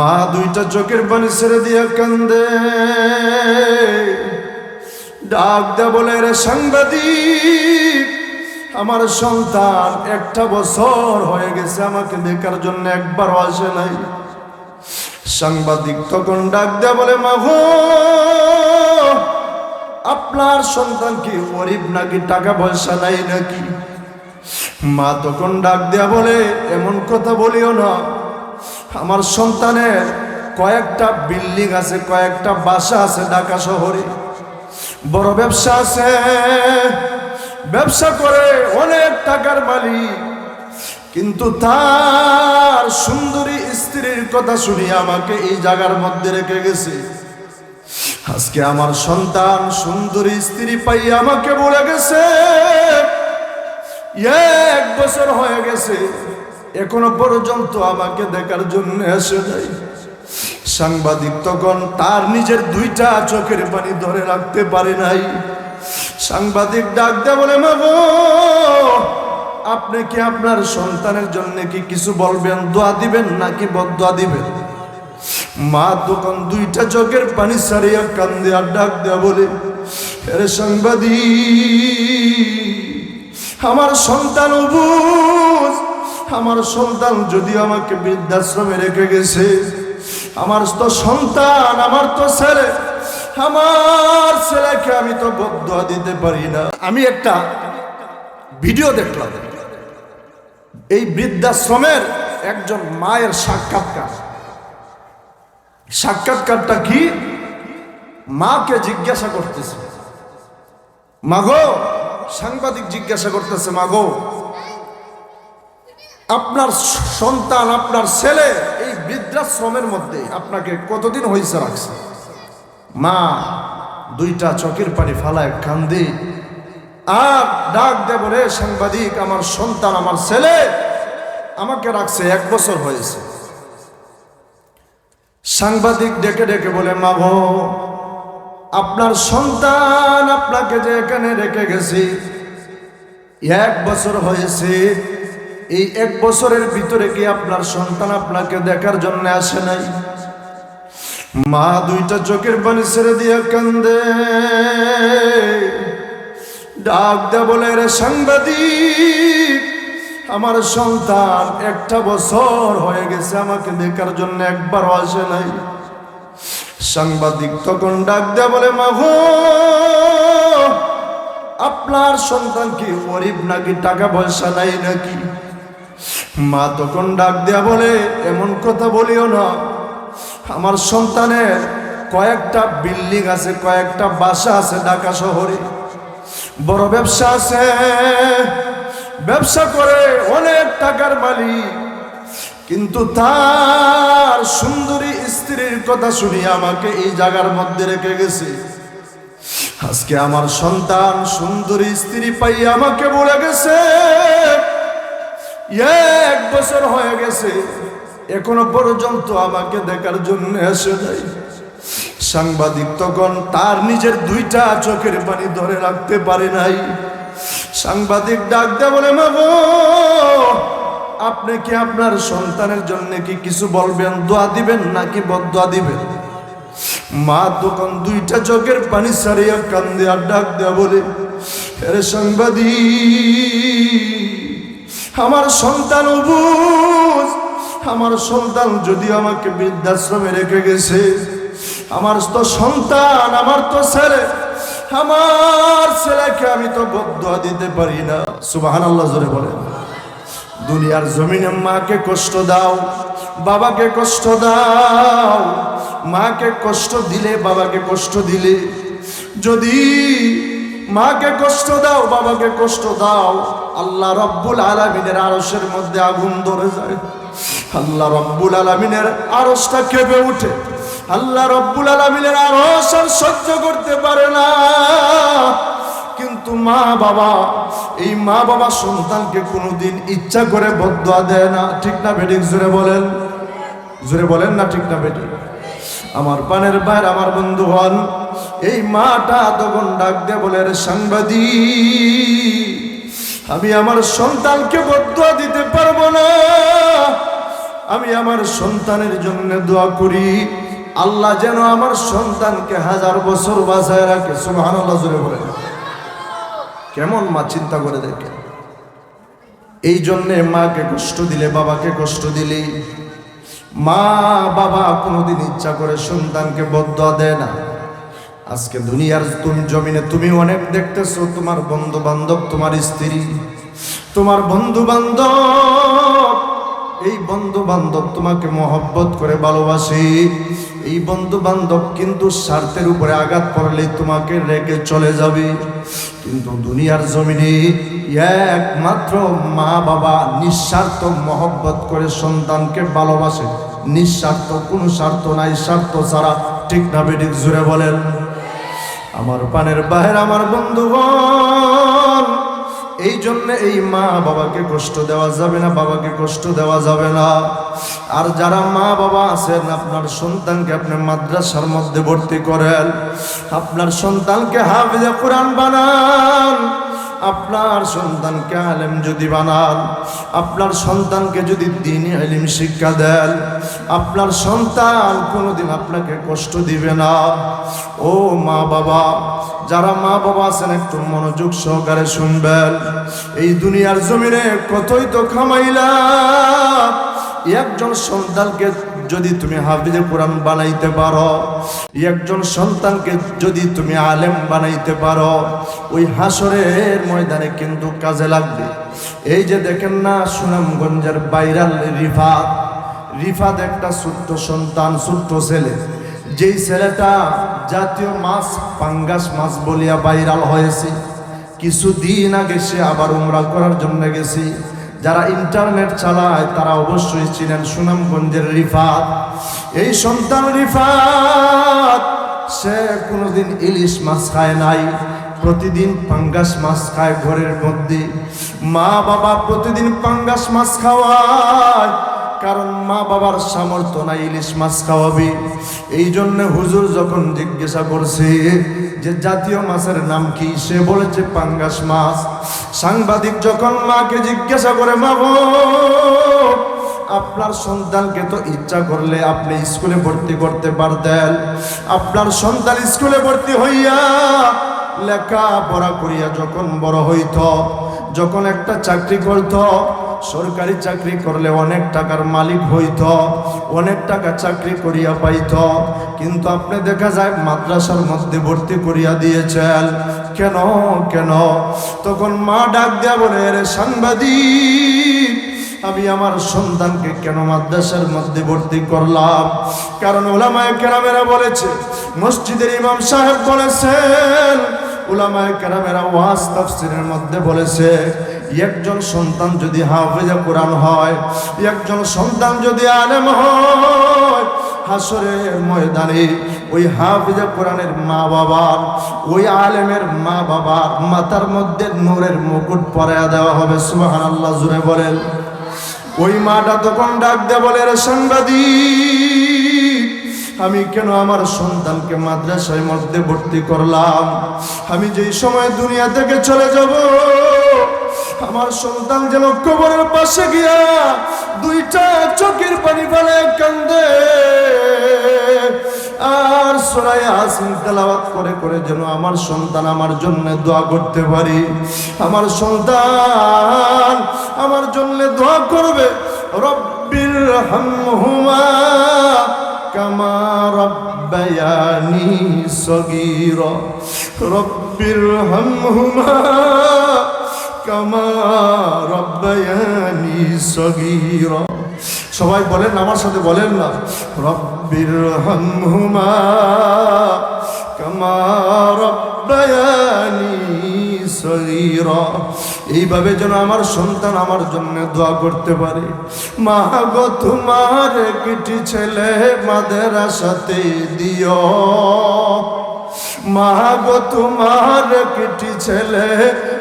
মা দুইটা চোখের পানি ছেড়ে দিয়ে কান্দে। ডাক দে বলে, রে সাংবাদিক, আমার সন্তান একটা বছর হয়ে গেছে, আমাকে দেখার জন্য একবারও আসে নাই। সাংবাদিক তখন ডাক দেয়া বলে, মা মাগো আপনার সন্তান কি গরিব নাকি টাকা পয়সা নাই নাকি? মা তখন ডাক দেয়া বলে, এমন কথা বলিও না আমার সন্তানের কয়েকটা বিল্ডিং আছে, কয়েকটা বাসা আছে ঢাকা শহরে। বড় ব্যবসা আছে। ব্যবসা করে অনেক টাকার মালিক। কিন্তু তার সুন্দরী স্ত্রীর কথা শুনি আমাকে এই জায়গার মধ্যে রেখে গেছে। আজকে আমার সন্তান সুন্দরী স্ত্রী পাই আমাকে বলে গেছে, এক বছর হয়ে গেছে এখনও পর্যন্ত আমাকে দেখার জন্য এসে নাই। সাংবাদিক তখন তার নিজের দুইটা চোখের পানি ধরে রাখতে পারে নাই। সাংবাদিক ডাক দে বলে মাগো আপনি কি আপনার সন্তানের জন্য কি কিছু বলবেন? দোয়া দিবেন নাকি বদোয়া দিবেন? মা দোকান দুইটা চোখের পানি সারিয়া কান্দে আর ডাক দেয়া, বলে আরে সাংবাদিক, আমার সন্তান বুঝ আমার সন্তান যদি আমাকে বৃদ্ধাশ্রমে রেখে গেছে, আমার তো সন্তান, আমার তো ছেলে, আমার ছেলেকে আমি তো বদ্ধ দিতে পারি না। আমি একটা ভিডিও দেখলাম। এই বৃদ্ধাশ্রমের একজন মায়ের সাক্ষাৎকার। সাক্ষাৎকারটা কি? মাকে জিজ্ঞাসা করতেছে। মাগো, সাংবাদিক জিজ্ঞাসা করতেছে, মাগো আপনার সন্তান, আপনার ছেলে এই বৃদ্ধাশ্রমের মধ্যে আপনাকে কতদিন হয়েছে রাখছে? মা, দুইটা চকের পানি ফালায় কান্দে। আর ডাক দেব, রে সাংবাদিক, আমার সন্তান, আমার ছেলে আমাকে রাখছে, এক বছর হয়েছে। সাংবাদিক ডেকে ডেকে বলে, মা গো, আপনার সন্তান আপনাকে যে এখানে রেখে গেছি, এক বছর হয়েছে এই এক বছরের ভিতরে কি আপনার সন্তান আপনাকে দেখার জন্য আসে নাই? মা দুইটা চোখের পানি ছেড়ে দিয়ে কান্দে। ডাক দে বলে, রে সাংবাদিক, আমার সন্তান একটা বছর হয়ে গেছে, আমাকে দেখার জন্য একবারও আসে নাই। সাংবাদিক তখন ডাক দেয়া বলে মাগো আপনার সন্তান কি গরিব নাকি টাকা পয়সা নাই নাকি? মা তখন ডাক দেয়া বলে, এমন কথা বলিও না। আমার সন্তানের কয়েকটা বিল্ডিং আছে, কয়েকটা বাসা আছে ঢাকা শহরে। বড় ব্যবসা আছে। ব্যবসা করে অনেক টাকার মালিক। কিন্তু তার সুন্দরী স্ত্রীর কথা শুনি আমাকে এই জায়গার মধ্যে রেখে গেছে। আজকে আমার সন্তান সুন্দরী স্ত্রী পাই আমাকে বলে গেছে এক বছর হয়ে গেছে, এখনও পর্যন্ত আমাকে দেখার জন্য এসে নাই। সাংবাদিক তখন তার নিজের দুইটা চোখের পানি ধরে রাখতে পারে নাই। সাংবাদিক ডাক দে বলে মাগো আপনি কি আপনার সন্তানের জন্য কি কিছু বলবেন? দোয়া দিবেন নাকি বদোয়া দিবেন? মা দোকান দুইটা চোখের পানি সারিয়া কান্দে আর ডাক দেয়া, বলে আরে সাংবাদিক আমার সন্তান বুঝ আমার সন্তান যদি আমাকে বৃদ্ধাশ্রমে রেখে গেছে, আমার তো সন্তান, আমার তো ছেলে। আমার ছেলেকে আমি তো বদ্ধ দিতে পারি না। সুবাহান আল্লাহ জোরে বলেন। দুনিয়ার জমিনে মাকে কষ্ট দাও, বাবাকে কষ্ট দাও। মাকে কষ্ট দিলে, বাবাকে কষ্ট দিলে। যদি মাকে কষ্ট দাও, বাবাকে কষ্ট দাও। আল্লাহ রব্বুল আলমিনের আড়সের মধ্যে আগুন ধরে যায়। আল্লাহ রব্বুল আলমিনের আরসটা কেঁপে উঠে আল্লাহ রব্বুল আলমিনের আরস আর সহ্য করতে পারে না। কিন্তু মা বাবা, এই মা বাবা সন্তানকে কোনোদিন ইচ্ছা করে বদয়া দেয় না। ঠিক না বেডিক জোরে বলেন। জোরে বলেন না ঠিক না বেটি আমার পানের বাইর আমার বন্ধু হন এই মাটা তখন ডাক দে বলে রে সাংবাদিক, আমি আমার সন্তানকে বদয়া দিতে পারব না। আমি আমার সন্তানের জন্য দোয়া করি। আল্লাহ যেন আমার সন্তানকে হাজার বছর বাঁচায় রাখে। সুবহানাল্লাহ জুড়ে বলে। কেমন মা চিন্তা করে দেখে এই জন্যে মাকে কষ্ট দিলে, বাবাকে কষ্ট দিলে। মা, বাবা কোনোদিন ইচ্ছা করে সন্তানকে বদ্ধ দেয় না। আজকে দুনিয়ার তুমি জমিনে তুমি অনেক দেখতেছো, তোমার বন্ধু বান্ধব তোমার স্ত্রী, তোমার বন্ধু বান্ধব এই বন্ধু বান্ধব তোমাকে মহব্বত করে ভালোবাসে। এই বন্ধু বান্ধব কিন্তু স্বার্থের উপরে আঘাত করলে তোমাকে রেখে চলে যাবে। কিন্তু দুনিয়ার জমিনে একমাত্র মা বাবা নিঃস্বার্থ মহব্বত করে সন্তানকে ভালোবাসে। নিঃস্বার্থ কোনো স্বার্থ নাই, স্বার্থ ছাড়া ঠিক না, বেঠিক জুড়ে বলেন। আমার পানের বাহের আমার বন্ধুগণ, এই জন্যে এই মা বাবাকে কষ্ট দেওয়া যাবে না, বাবাকে কষ্ট দেওয়া যাবে না। আর যারা মা বাবা আছেন, আপনার সন্তানকে আপনি মাদ্রাসার মধ্যে ভর্তি করেন, আপনার সন্তানকে হাফিজা কোরআন বানান। আপনার সন্তানকে আলেম যদি বানান, আপনার সন্তানকে যদি দিন আলিম শিক্ষা দেন, আপনার সন্তান কোনোদিন আপনাকে কষ্ট দিবে না। ও মা বাবা, যারা মা বাবা আছেন, একটু মনোযোগ সহকারে শুনবেন। এই দুনিয়ার জমিনে কতই তো খামাইলা একজন সন্তানকে যদি তুমি হাফিজে কোরআন বানাইতে পারো, একজন সন্তানকে যদি তুমি আলেম বানাইতে পারো, ওই হাসরের ময়দানে কিন্তু কাজে লাগবে। এই যে দেখেন না সুনামগঞ্জের বাইরাল রিফাত রিফাত একটা ছোট্ট সন্তান, ছোট্ট ছেলে। যেই ছেলেটা জাতীয় মাছ, পাঙ্গাস মাছ বলিয়া বাইরাল হয়েছে। কিছুদিন আগে সে আবার উমরা করার জন্য গেছি। যারা ইন্টারনেট চালায়, তারা অবশ্যই ছিলেন সুনামগঞ্জের রিফাত। এই সন্তান রিফাত, সে কোনোদিন ইলিশ মাছ খায় নাই, প্রতিদিন পাঙ্গাস মাছ খায় ঘরের মধ্যে। মা বাবা প্রতিদিন পাঙ্গাস মাছ খাওয়ায় কারণ মা বাবার সামর্থ্য নাই ইলিশ মাছ খাওয়াবি। এই জন্য হুজুর যখন জিজ্ঞাসা করছে যে জাতীয় মাছের নাম কি, সে বলেছে পাঙ্গাস মাছ। সাংবাদিক যখন মাকে জিজ্ঞাসা করে, মা আপনার সন্তানকে তো ইচ্ছা করলে আপনি স্কুলে ভর্তি করতে পারতেন। আপনার সন্তান স্কুলে ভর্তি হইয়া লেখা পড়া করিয়া যখন বড় হইত, যখন একটা চাকরি করত সরকারি চাকরি করলে অনেক টাকার মালিক হইত, অনেক টাকা চাকরি করিয়া পাইত। কিন্তু আপনি দেখা যায় মাদ্রাসার মধ্যে ভর্তি করিয়া দিয়েছেন। কেন কেন? তখন মা ডাক দেয়া বলে, রে সাংবাদিক, আমি আমার সন্তানকে কেন মাদ্রাসার মধ্যে ভর্তি করলাম? কারণ ওলামায় কেরামেরা বলেছে, মসজিদের ইমাম সাহেব বলেছেন ওলামায় কেরামেরা ওয়াজ তাফসিরের মধ্যে বলেছে একজন সন্তান যদি হাফেজা কোরআন হয়, একজন সন্তান যদি আলেম হয় হাসরের ময়দানে ওই হাফিজা কোরআনের মা বাবার ওই আলেমের মা বাবার মাথার মধ্যে নূরের মুকুট পরাইয়া দেওয়া হবে সুবাহান আল্লাহ জুড়ে বলেন। ওই মাটা তখন ডাক দে বলে রে সাংবাদিক, আমি কেন আমার সন্তানকে মাদ্রাসায় মধ্যে ভর্তি করলাম? আমি যেই সময় দুনিয়া থেকে চলে যাব আমার সন্তান যেন কবরের পাশে গিয়া দুইটা চোখের পানি ফেলে কান্দে। আর সরাই আসিন করে করে যেন আমার সন্তান আমার জন্য দোয়া করতে পারি। আমার সন্তান আমার জন্য দোয়া করবে। রব্বির হামহুমা কামা রব্বায়ানি সগীরা। রব্বির হামহুমা কামা রব্বায়ানি সগীরা। সবাই বলেন, আমার সাথে বলেন না। রব্বির হামহুমা কামা রব্বায়ানি সগীরা। এইভাবে যেন আমার সন্তান আমার জন্য দোয়া করতে পারে। মা গো, তোমার একটি ছেলে মাদ্রাসাতে দিও। মা গো তোমার একটি ছেলে,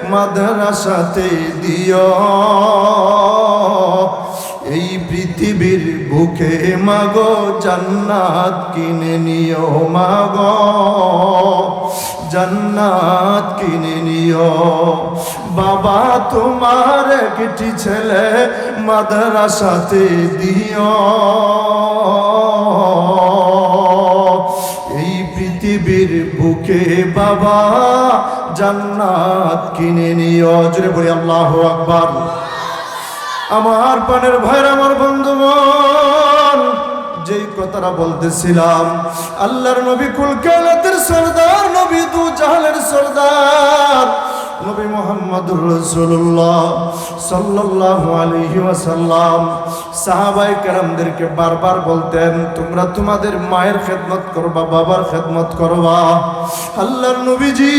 মাদ্রাসাতে দিও। এই পৃথিবীর বুকে মাগো জান্নাত কিনে নিও মাগো জান্নাত কিনে নিও। বাবা তোমার একটি ছেলে, মাদ্রাসাতে দিও। বুকে বাবা জান্নাত কিনে নিও। জুড়ে বলি, আল্লাহ আকবার। আমার পানের ভাইয়ের আমার বন্ধু যেই কথাটা বলতেছিলাম, আল্লাহর নবী কুল সর্দার সরদার, নবী দু জাহালের সরদার নবী মোহাম্মদুর রাসূলুল্লাহ সাল্লাল্লাহু আলাইহি ওয়াসাল্লাম। সাহাবাই কেরামদেরকে বারবার বলতেন, তোমরা তোমাদের মায়ের খেদমত করবা, বাবার খেদমত করবা। আল্লাহর নবীজি,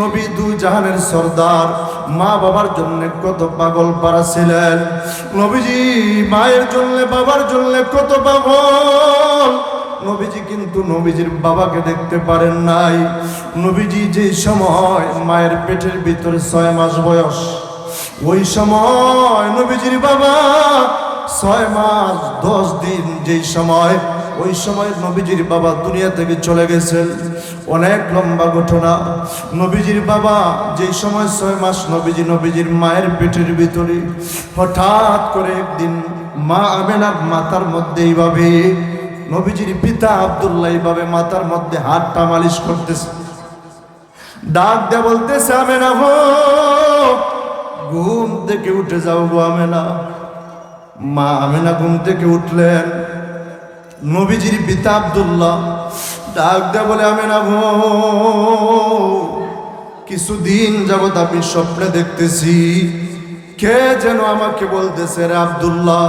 নবী দু জাহানের সর্দার, মা বাবার জন্য কত পাগল পারা ছিলেন। নবীজি, মায়ের জন্য, বাবার জন্য কত পাগল। নবীজি কিন্তু নবীজির বাবাকে দেখতে পারেন নাই। নবীজি যে সময় মায়ের পেটের ভিতরে ছয় মাস বয়স, ওই সময় নবীজির বাবা ছয় মাস, দশ দিন যেই সময়, ওই সময় নবীজির বাবা দুনিয়া থেকে চলে গেছেন। অনেক লম্বা ঘটনা। নবীজির বাবা যেই সময় ছয় মাস, নবীজি নবীজির মায়ের পেটের ভিতরে হঠাৎ করে একদিন মা আমেনার মাথার মধ্যে এইভাবে নবীজির পিতা আবদুল্লাহ এইভাবে মাথার মধ্যে হাতটা মালিশ করতেছে। ডাক দেয়া বলতেছে, আমেনা হো, ঘুম থেকে উঠে যাও গো আমেনা। মা আমেনা ঘুম থেকে উঠলেন। নবীজির পিতা আবদুল্লাহ ডাক দেয়া বলে, আমেনা গো কিছুদিন যাবত আমি স্বপ্নে দেখতেছি। কে যেন আমাকে বলতেছে রে আবদুল্লাহ?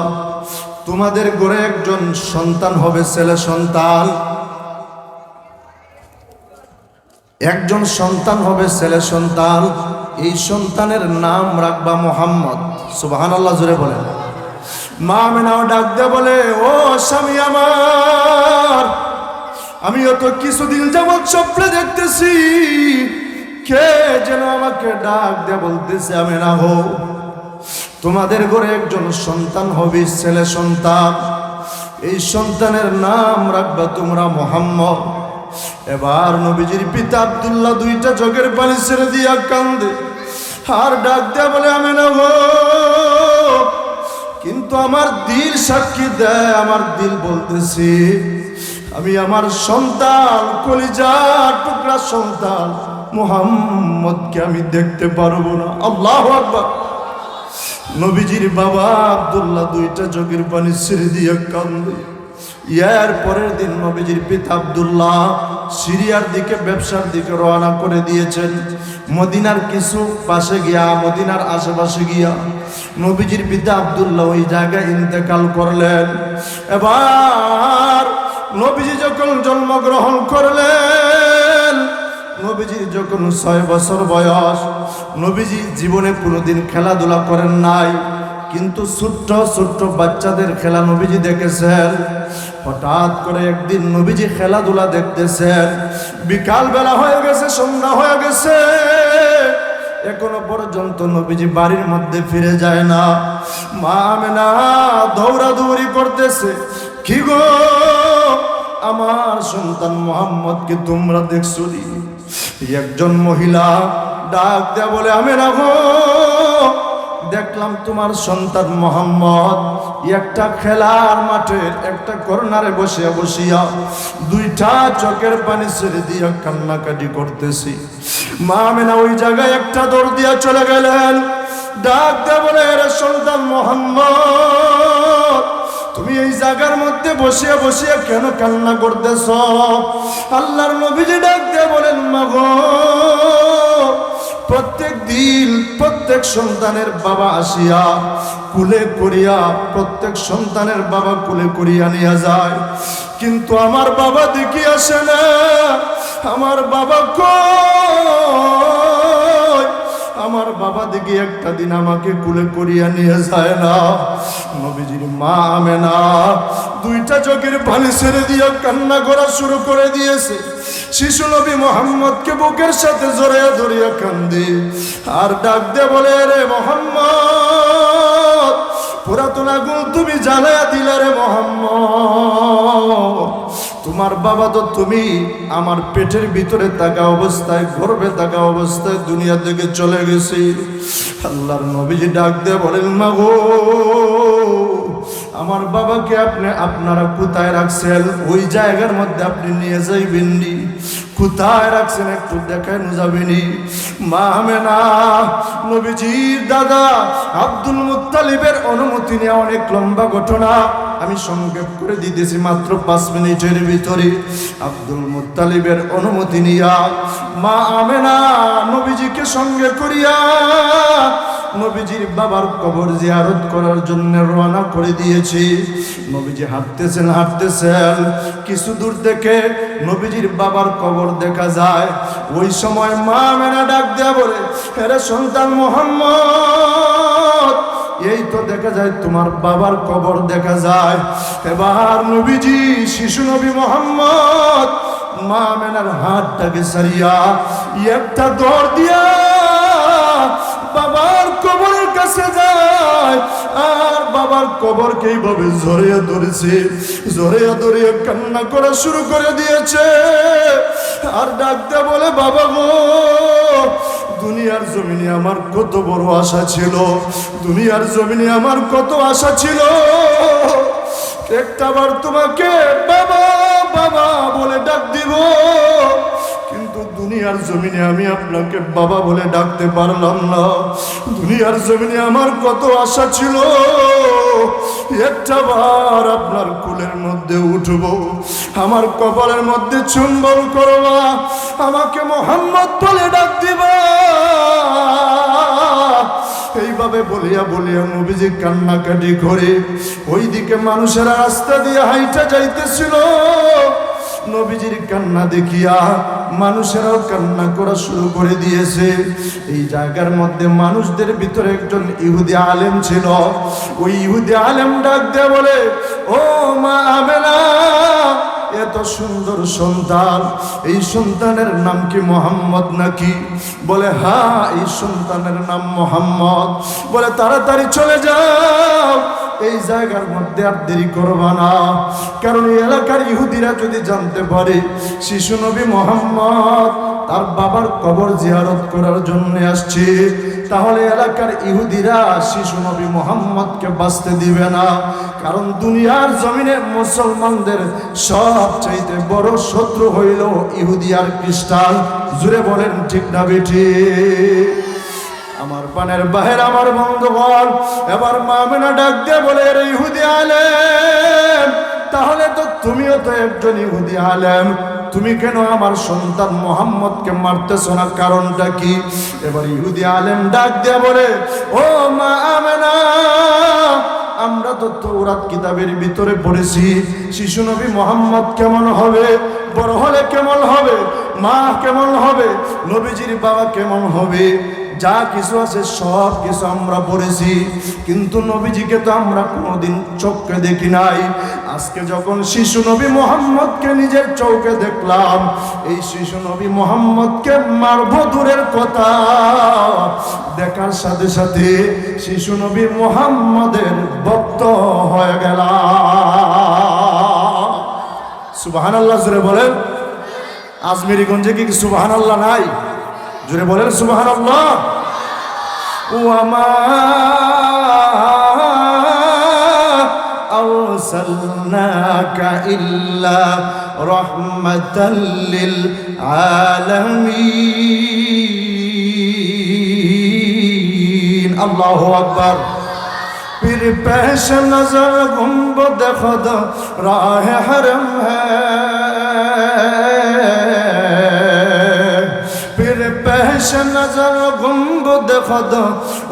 তোমাদের ঘরে একজন সন্তান হবে, ছেলে সন্তান। একজন সন্তান হবে, ছেলে সন্তান। এই সন্তানের নাম রাখবা মোহাম্মদ। সুবাহান আল্লাহ জুড়ে বলেন। মা মেনাও ডাক দে বলে, ও স্বামী আমার, আমিও তো কিছুদিন যাবৎ স্বপ্নে দেখতেছি। কে যেন আমাকে ডাক দে বলতেছে আমি না হো তোমাদের ঘরে একজন সন্তান হবে, ছেলে সন্তান। এই সন্তানের নাম রাখবা তোমরা মোহাম্মদ। এবার নবীজির পিতা আব্দুল্লাহ দুইটা চোখের পানি ছেড়ে দিয়া কান্দে আর ডাক দেয়া বলে আমি না কিন্তু আমার দিল সাক্ষী দেয়, আমার দিল বলতেছি, আমি আমার সন্তান, কলিজার টুকরা সন্তান, মোহাম্মদকে আমি দেখতে পারব না। আল্লাহ আকবার। নবীজির বাবা আব্দুল্লাহ দুইটা চোখের পানি ছেড়ে দিয়ে কান্দে ইয়ার পরের দিন নবীজির পিতা আব্দুল্লাহ সিরিয়ার দিকে, ব্যবসার দিকে রওনা করে দিয়েছেন। মদিনার কিছু পাশে গিয়া, মদিনার আশেপাশে গিয়া নবীজির পিতা আব্দুল্লাহ ওই জায়গায় ইন্তেকাল করলেন। এবার নবীজি যখন জন্মগ্রহণ করলেন নবীজি যখন ছয় বছর বয়স, নবীজি জীবনে কোনোদিন খেলাধুলা করেন নাই। কিন্তু ছোট্ট ছোট্ট বাচ্চাদের খেলা নবীজি দেখেছেন। হঠাৎ করে একদিন নবীজি খেলাধুলা দেখতেছেন। বিকাল বেলা হয়ে গেছে, সন্ধ্যা হয়ে গেছে। এখনও পর্যন্ত নবীজি বাড়ির মধ্যে ফিরে যায় না। মা আমেনা দৌড়াদৌড়ি করতেছে। কি গো? আমার সন্তান মোহাম্মদকে তোমরা দেখছ? একজন মহিলা ডাক দেয়া বলে আমি রাখো দেখলাম তোমার সন্তান মোহাম্মদ একটা খেলার মাঠের একটা কর্নারে বসিয়া বসিয়া দুইটা চোখের পানি ছেড়ে দিয়া কান্নাকাটি করতেছি মা মেনা ওই জায়গায় একটা দৌড় দিয়া চলে গেলেন ডাক দেয়া বলে সন্তান মোহাম্মদ তুমি এই জায়গার মধ্যে বসিয়া বসিয়া কেন কান্না করতেছ? আল্লাহর নবীজি ডাক দিয়ে বলেন, মাগো, প্রত্যেক দিন প্রত্যেক সন্তানের বাবা আসিয়া কুলে করিয়া, প্রত্যেক সন্তানের বাবা কুলে করিয়া নিয়ে যায়। কিন্তু আমার বাবা দেখি আসে না। আমার বাবা কই? আমার বাবা দিকে একটা দিন আমাকে কুলে করিয়া নিয়ে যায় না। নবীজির মা আমে না দুইটা চোখের পানি ছেড়ে দিয়ে কান্না করা শুরু করে দিয়েছে। শিশু নবী মোহাম্মদকে বুকের সাথে জড়িয়ে ধরিয়া কান্দে। আর ডাক দে বলে রে মোহাম্মদ, পুরাতন আগুন তুমি জ্বালায়া দিলে রে মোহাম্মদ। তোমার বাবা তো তুমি আমার পেটের ভিতরে থাকা অবস্থায় গর্বে থাকা অবস্থায় দুনিয়া থেকে চলে গেছি। আল্লাহর নবীজি ডাক দিয়ে বলেন মা গো আমার বাবাকে আপনি আপনারা কোথায় রাখছেন? ওই জায়গার মধ্যে আপনি নিয়ে যাইবেননি কোথায় রাখছেন একটু দেখানো যাবেনি? মা না নবীজির দাদা আব্দুল মুত্তালিবের অনুমতি নেওয়া অনেক লম্বা ঘটনা। আমি সংক্ষেপ করে দিতেছি মাত্র পাঁচ মিনিটের ভিতরে। আব্দুল মুত্তালিবের অনুমতি নিয়া মা আমেনা নবীজিকে সঙ্গে করিয়া নবীজির বাবার কবর জিয়ারত করার জন্য রওনা করে দিয়েছি। নবীজি হাঁটতেছেন হাঁটতেছেন। কিছু দূর থেকে নবীজির বাবার কবর দেখা যায়। ওই সময় মা মেনা ডাক দেয়া বলে, হেরে সন্তান মোহাম্মদ, এই তো দেখা যায় তোমার বাবার কবর দেখা যায়। এবার নবীজি, শিশু নবী মোহাম্মদ, মা মেনার হাতটাকে সারিয়া একটা দৌড় দিয়া বাবার কবরের কাছে যায়। আর বাবার কবরকে এইভাবে জড়িয়ে ধরেছে, জড়িয়ে ধরিয়ে কান্না করা শুরু করে দিয়েছে। আর ডাকতে বলে, বাবা গো, দুনিয়ার জমিনে আমার কত বড় আশা ছিল, দুনিয়ার জমিনে আমার কত আশা ছিল। একটাবার তোমাকে বাবা বাবা বলে ডাক দিব। দুনিয়ার জমিনে আমি আপনাকে বাবা বলে ডাকতে পারলাম না। দুনিয়ার জমিনে আমার কত আশা ছিল। একটা বার আপনার কুলের মধ্যে উঠব, আমার কপালের মধ্যে চুম্বন করবা, আমাকে মোহাম্মদ বলে ডাক দিবা। এইভাবে বলিয়া বলিয়া নবীজি কান্নাকাটি করে ওইদিকে মানুষেরা রাস্তা দিয়ে হাইটা যাইতেছিল। নবীজির কান্না দেখিয়া মানুষেরাও কান্না করা শুরু করে দিয়েছে। এই জায়গার মধ্যে মানুষদের ভিতরে একজন ইহুদি আলেম ছিল। ওই ইহুদি আলেম ডাক দিয়ে বলে, ও মা আমেনা, এত সুন্দর সন্তান। এই সন্তানের নাম কি মোহাম্মদ নাকি? বলে হ্যাঁ এই সন্তানের নাম মোহাম্মদ। বলে, তাড়াতাড়ি চলে যাও এই জায়গার মধ্যে আর দেরি করবা না। কারণ এই এলাকার ইহুদিরা যদি জানতে পারে, শিশু নবী মোহাম্মদ তার বাবার কবর জিয়ারত করার জন্য আসছে, তাহলে এলাকার ইহুদিরা শিশু নবী মোহাম্মদকে বাঁচতে দিবে না। কারণ দুনিয়ার জমিনে মুসলমানদের সবচাইতে বড় শত্রু হইল ইহুদি আর খ্রিস্টান। জুড়ে বলেন ঠিক না বেঠি। আমার পানের বাহের আমার বন্ধুগণ এবার মামেনা ডাক দিয়ে বলে রে ইহুদি আলেম, তাহলে তো তুমিও তো একজন ইহুদি আলেম। তুমি কেন আমার সন্তান মোহাম্মদকে মারতেছ না? কারণটা কি? এবার ইহুদি আলেম ডাক দিয়ে বলে, ও মা আমেনা আমরা তো তৌরাত কিতাবের ভিতরে পড়েছি। শিশু নবী মোহাম্মদ কেমন হবে? বড় হলে কেমন হবে? মা কেমন হবে? নবীজির বাবা কেমন হবে? যা কিছু আছে, সব কিছু আমরা পড়েছি। কিন্তু নবীজিকে তো আমরা কোনোদিন চোখকে দেখি নাই। আজকে যখন শিশু নবী মোহাম্মদকে নিজের চৌকে দেখলাম, এই শিশু নবী মোহাম্মদকে মারব দূরের কথা। দেখার সাথে সাথে শিশু নবী মোহাম্মদের ভক্ত হয়ে গেলাম। সুবাহান আল্লাহ জুড়ে বলেন। আজমেরিগঞ্জে কি সুবাহান আল্লাহ নাই? জুড়ে বলেন সুবাহান আল্লাহ ও أرسلناك إلا رحمة للعالمين. الله أكبر. پھر پیش نظر گنبد خدا راہ حرم ہے. پیش نظر گنبد خدا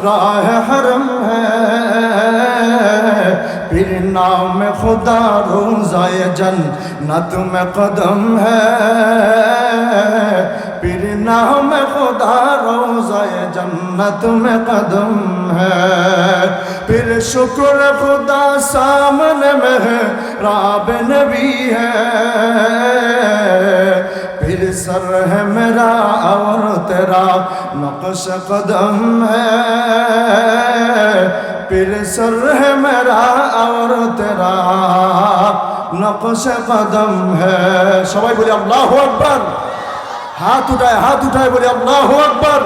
راہ حرم ہے پھر نام خدا روزائے جنت میں قدم ہے پھر نام خدا روزائے جنت میں قدم ہے پھر شکر خدا سامنے میں ہے راب نبی ہے फिर सर है मेरा और तेरा नक्श कदम है फिर सर है मेरा और तेरा नक्श कदम है সবাই বলি আল্লাহু আকবার হাত উঠায় হাত উঠায় বলি আল্লাহু আকবার